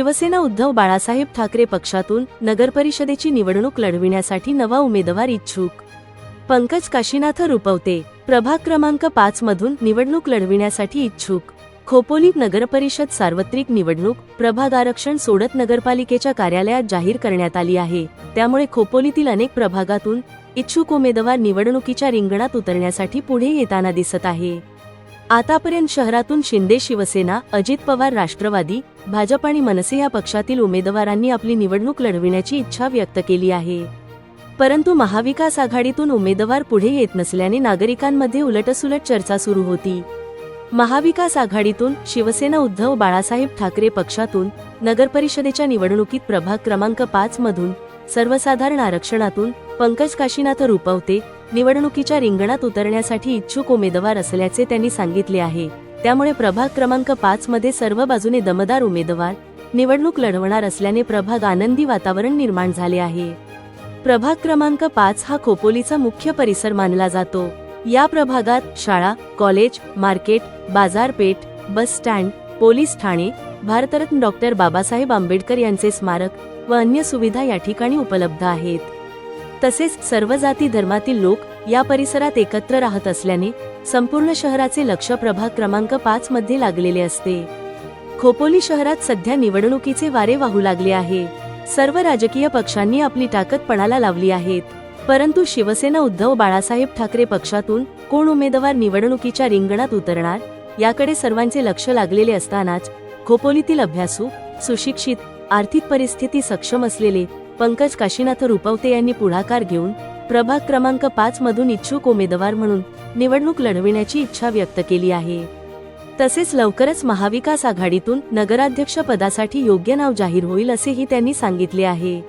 शिवसेना उद्धव बाळासाहेब ठाकरे पक्षातून नगरपरिषदेची निवडणूक लढविण्यासाठी नवा उमेदवार इच्छुक. पंकज काशीनाथ रुपवते प्रभाग क्रमांक पाच मधून निवडणूक लढविण्यासाठी इच्छुक. खोपोली नगरपरिषद सार्वत्रिक निवडणूक प्रभाग आरक्षण सोडत नगरपालिकेच्या कार्यालयात जाहीर करण्यात आली आहे. त्यामुळे खोपोलीतील अनेक प्रभागातून इच्छुक उमेदवार निवडणुकीच्या रिंगणात उतरण्यासाठी पुढे येताना दिसत आहे. आतापर्यंत शहरातून शिंदे शिवसेना अजित पवार राष्ट्रवादी भाजप आणि मनसे या पक्षातील उमेदवारांनी आपली निवडणूक लढविण्याची इच्छा व्यक्त केली आहे. परंतु महाविकास आघाडीतून उमेदवार पुढे येत नसल्याने नागरिकांमध्ये उलटसुलट चर्चा सुरू होती. महाविकास आघाडीतून शिवसेना उद्धव बाळासाहेब ठाकरे पक्षातून नगरपरिषदेच्या निवडणुकीत प्रभाग क्रमांक पाच मधून सर्वसाधारण आरक्षणातून पंकज काशीनाथ रुपवते निवडणुकीच्या रिंगणात उतरण्यासाठी इच्छुक उमेदवार असल्याचे त्यांनी सांगितले आहे. त्यामुळे प्रभाग क्रमांक पाच मध्ये सर्व बाजूने दमदार उमेदवार निवडणूक लढवणार असल्याने प्रभाग आनंदी वातावरण निर्माण झाले आहे. प्रभाग क्रमांक पाच हा खोपोलीचा मुख्य परिसर मानला जातो. या प्रभागात शाळा कॉलेज मार्केट बाजारपेठ बस स्टँड पोलीस ठाणे भारतरत्न डॉक्टर बाबासाहेब आंबेडकर यांचे स्मारक व अन्य सुविधा या ठिकाणी उपलब्ध आहेत. तसेच सर्व जाती धर्मातील लोक या परिसरात एकत्र राहत असल्याने संपूर्ण शहराचे लक्ष प्रभाग क्रमांक पाच मध्ये लागलेले असते. खोपोली शहरात सध्या निवडणुकीचे वारे वाहू लागले आहे. सर्व राजकीय पक्षांनी आपली ताकद पणाला लावली आहेत. परंतु शिवसेना उद्धव बाळासाहेब ठाकरे पक्षातून कोण उमेदवार निवडणुकीच्या रिंगणात उतरणार याकडे सर्वांचे लक्ष लागलेले असतानाच खोपोलीतील अभ्यासू सुशिक्षित आर्थिक परिस्थिती सक्षम असलेले पंकज काशीनाथ रुपवते यांनी पुढाकार घेऊन प्रभाग क्रमांक पाच मधून इच्छुक उमेदवार म्हणून निवडणूक लढविण्याची इच्छा व्यक्त केली आहे. तसेच लवकरच महाविकास आघाडीतून नगराध्यक्ष पदासाठी योग्य नाव जाहीर होईल असेही त्यांनी सांगितले आहे.